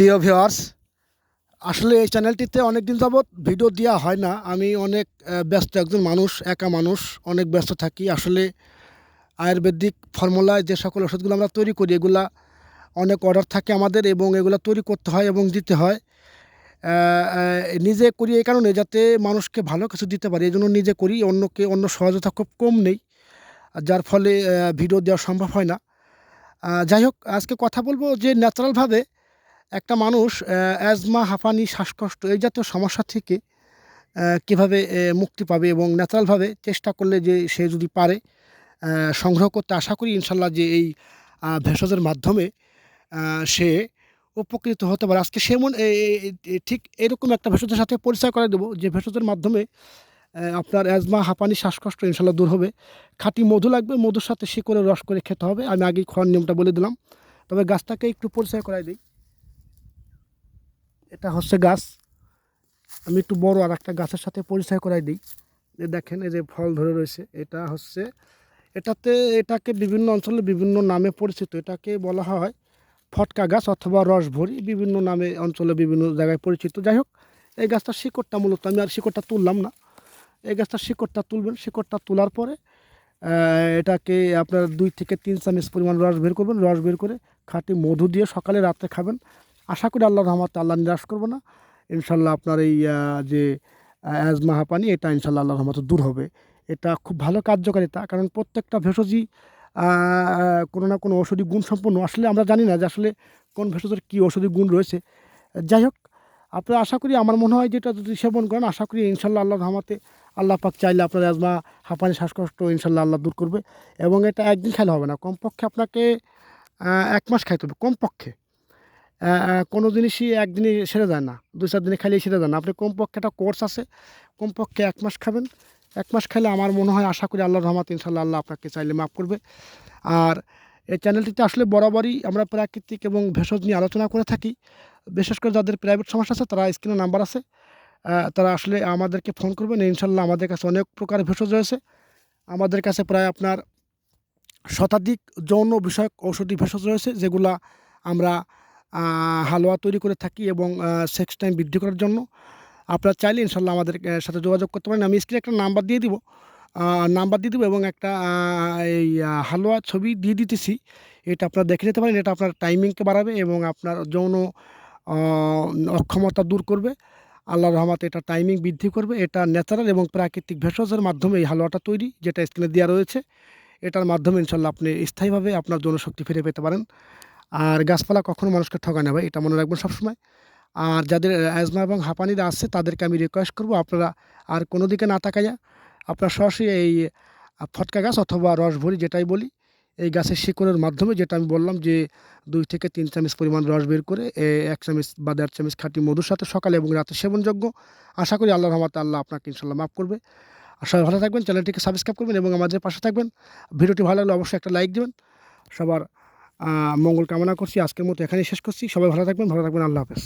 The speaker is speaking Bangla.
প্রিয় ভিউয়ার্স, আসলে এই চ্যানেলটিতে অনেক দিন যাবৎ ভিডিও দেওয়া হয় না। আমি অনেক ব্যস্ত একজন মানুষ, একা মানুষ, অনেক ব্যস্ত থাকি। আসলে আয়ুর্বেদিক ফর্মুলায় যে সকল ওষুধগুলো আমরা তৈরি করি, এগুলা অনেক অর্ডার থাকে আমাদের এবং এগুলো তৈরি করতে হয় এবং দিতে হয়। নিজে করি এই কারণে যাতে মানুষকে ভালো কিছু দিতে পারি, এই জন্য নিজে করি, অন্যকে, অন্য সহজতা খুব কম নেই, যার ফলে ভিডিও দেওয়া সম্ভব হয় না। যাই হোক, আজকে কথা বলব যে ন্যাচারালভাবে একটা মানুষ অ্যাজমা, হাঁপানি, শ্বাসকষ্ট এই জাতীয় সমস্যা থেকে কীভাবে মুক্তি পাবে এবং ন্যাচারালভাবে চেষ্টা করলে যে সে যদি পারে সংগ্রহ করতে আশা করি ইনশাল্লাহ যে এই ভেষজের মাধ্যমে সে উপকৃত হতে পারে। আজকে সেমন ঠিক এরকম একটা ভেষজের সাথে পরিচয় করে দেবো যে ভেষজের মাধ্যমে আপনার অ্যাজমা, হাঁপানি, শ্বাসকষ্ট ইনশাল্লাহ দূর হবে। খাঁটি মধু লাগবে, মধুর সাথে শিকড়ের রস করে খেতে হবে। আমি আগেই খাওয়ার নিয়মটা বলে দিলাম। তবে গাছটাকে একটু পরিচয় করাই দিই। এটা হচ্ছে গাছ। আমি একটু বড় আর একটা গাছের সাথে পরিচয় করাই দিই। যে দেখেন, এই যে ফল ধরে রয়েছে, এটা হচ্ছে, এটাতে, এটাকে বিভিন্ন অঞ্চলে বিভিন্ন নামে পরিচিত। এটাকে বলা হয় ফটকা গাছ অথবা রসভরি। বিভিন্ন নামে অঞ্চলে বিভিন্ন জায়গায় পরিচিত। যাই হোক, এই গাছটার শিকড়টা মূলত, আমি আর শিকড়টা তুললাম না। এই গাছটার শিকড়টা তুলবেন। শিকড়টা তোলার পরে এটাকে আপনার দুই থেকে তিন চামচ পরিমাণ রস বের করবেন। রস বের করে খাঁটি মধু দিয়ে সকালে রাত্রে খাবেন। আশা করি আল্লাহ রহমতে আল্লাহ নিরাশ করব না। ইনশাল্লাহ আপনার এই যে অ্যাজমা হাঁপানি এটা ইনশাল্লাহ আল্লাহ রহমতে দূর হবে। এটা খুব ভালো কার্যকারিতা, কারণ প্রত্যেকটা ভেষজই কোনো না কোনো ঔষধি গুণ সম্পন্ন আসলে আমরা জানি না যে আসলে কোন ভেষজের কী ঔষধি গুণ রয়েছে। যাই হোক, আপনারা আশা করি, আমার মনে হয় যেটা যদি সেবন করেন, আশা করি ইনশাল্লাহ আল্লাহ রহমতে আল্লাহ পাক চাইলে আপনার অ্যাজমা হাঁপানি শ্বাসকষ্ট ইনশাল্লাহ আল্লাহ দূর করবে। এবং এটা একদিন খেলে হবে না। কমপক্ষে আপনাকে এক মাস খাইতে হবে, কমপক্ষে। কোনো জিনিসই একদিনে সেরে যায় না দু চার দিনে খাইলেই সেরে যায় না। আপনি কমপক্ষে একটা কোর্স আছে, কমপক্ষে এক মাস খাবেন। এক মাস খাইলে আমার মনে হয়, আশা করি আল্লাহ রহমত ইনশাল্লাহ আল্লাহ আপনাকে চাইলে মাফ করবে। আর এই চ্যানেলটিতে আসলে বরাবরই আমরা প্রাকৃতিক এবং ভেষজ নিয়ে আলোচনা করে থাকি। বিশেষ করে যাদের প্রাইভেট সমস্যা আছে, তারা স্ক্রিনে নাম্বার আছে। তারা আসলে আমাদেরকে ফোন করবেন। ইনশাল্লাহ আমাদের কাছে অনেক প্রকার ভেষজ রয়েছে। আমাদের কাছে প্রায় আপনার শতাধিক যৌন বিষয়ক ঔষধি ভেষজ রয়েছে, যেগুলা আমরা হালুয়া তৈরি করে থাকি এবং সেক্স টাইম বৃদ্ধি করার জন্য। আপনারা চাইলে ইনশাল্লাহ আমাদের সাথে যোগাযোগ করতে পারেন। আমি স্ক্রিনে একটা নাম্বার দিয়ে দিব। নাম্বার দিয়ে দিব এবং একটা এই হালুয়া ছবি দিয়ে দিতেছি। এটা আপনারা দেখে নিতে পারেন। এটা আপনার টাইমিংকে বাড়াবে এবং আপনার যৌন অক্ষমতা দূর করবে। আল্লাহ রহমতে এটা টাইমিং বৃদ্ধি করবে। এটা ন্যাচারাল এবং প্রাকৃতিক ভেষজের মাধ্যমে এই হালুয়াটা তৈরি, যেটা স্ক্রিনে দেওয়া রয়েছে। এটার মাধ্যমে ইনশাল্লাহ আপনি স্থায়ীভাবে আপনার জনশক্তি ফিরে পেতে পারেন। আর গাছপালা কখনো মানুষকে ঠকায় না এটা মনে রাখবেন সবসময়। আর যাদের অ্যাজমা এবং হাঁপানিরা আছে, তাদেরকে আমি রিকোয়েস্ট করব আপনারা আর কোনো দিকে না তাকাইয়া আপনারা সরাসরি এই ফটকা গাছ অথবা রসভরি যেটাই বলি, এই গাছের শিকড়ের মাধ্যমে যেটা আমি বললাম যে দুই থেকে তিন চামচ পরিমাণ রস বের করে এক চামচ বা দেড় চামচ খাঁটি মধুর সাথে সকালে এবং রাতে সেবনযোগ্য। আশা করি আল্লাহ রহমতে আল্লাহ আপনাকে ইনশাল্লাহ মাফ করবে। আর সবাই ভালো থাকবেন, চ্যানেলটিকে সাবস্ক্রাইব করবেন এবং আমাদের পাশে থাকবেন। ভিডিওটি ভালো লাগলে অবশ্যই একটা লাইক দেবেন। সবার মঙ্গল কামনা করছি, আজকের মতো এখানেই শেষ করছি। সবাই ভালো থাকবেন ভালো থাকবেন, আল্লাহ হাফেজ।